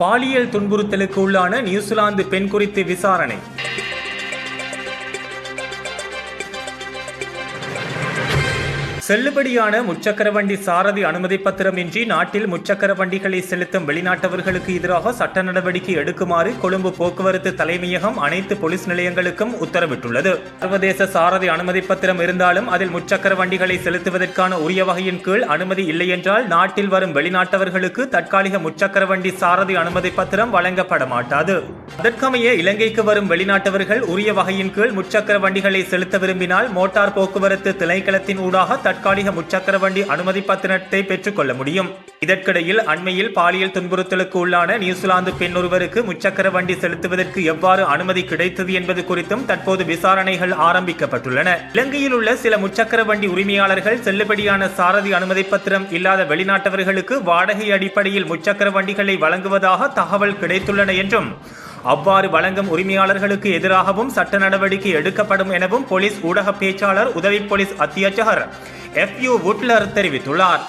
பாலியல் துன்புறுத்தலுக்கு உள்ளான நியூசிலாந்து பெண் குறித்து விசாரணை. செல்லுபடியான முச்சக்கர வண்டி சாரதி அனுமதி பத்திரமின்றி நாட்டில் முச்சக்கர வண்டிகளை செலுத்தும் வெளிநாட்டவர்களுக்கு எதிராக சட்ட நடவடிக்கை எடுக்குமாறு கொழும்பு போக்குவரத்து தலைமையகம் அனைத்து போலீஸ் நிலையங்களுக்கும் உத்தரவிட்டுள்ளது. சர்வதேச சாரதி அனுமதி பத்திரம் இருந்தாலும் அதில் முச்சக்கர வண்டிகளை செலுத்துவதற்கான உரிய வகையின் கீழ் அனுமதி இல்லை என்றால் நாட்டில் வரும் வெளிநாட்டவர்களுக்கு தற்காலிக முச்சக்கர வண்டி சாரதி அனுமதி பத்திரம் வழங்கப்பட மாட்டாது அதற்கமைய இலங்கைக்கு வரும் வெளிநாட்டவர்கள் உரிய வகையின் கீழ் முச்சக்கர வண்டிகளை செலுத்த விரும்பினால் மோட்டார் போக்குவரத்து திணைக்களத்தின் ஊடாக தற்காலிக முச்சக்கர வண்டி அனுமதி பத்திரத்தை பெற்றுக்கொள்ள முடியும். இதற்கிடையில் அண்மையில் பாலியல் துன்புறுத்தலுக்கு உள்ளான நியூசிலாந்து பெண் ஒருவருக்கு முச்சக்கர வண்டி செலுத்துவதற்கு எவ்வாறு அனுமதி கிடைத்தது என்பது குறித்தும் தற்போது விசாரணைகள் ஆரம்பிக்கப்பட்டுள்ளன. இலங்கையில் உள்ள சில முச்சக்கர வண்டி உரிமையாளர்கள் செல்லுபடியான சாரதி அனுமதி பத்திரம் இல்லாத வெளிநாட்டவர்களுக்கு வாடகை அடிப்படையில் முச்சக்கர வண்டிகளை வழங்குவதாக தகவல் கிடைத்துள்ளன என்றும் அவ்வாறு வழங்கும் உரிமையாளர்களுக்கு எதிராகவும் சட்ட நடவடிக்கை எடுக்கப்படும் எனவும் போலீஸ் ஊடக பேச்சாளர் உதவி போலீஸ் அத்தியட்சகர் எஃப் யூ வுட்லர் தெரிவித்துள்ளார்.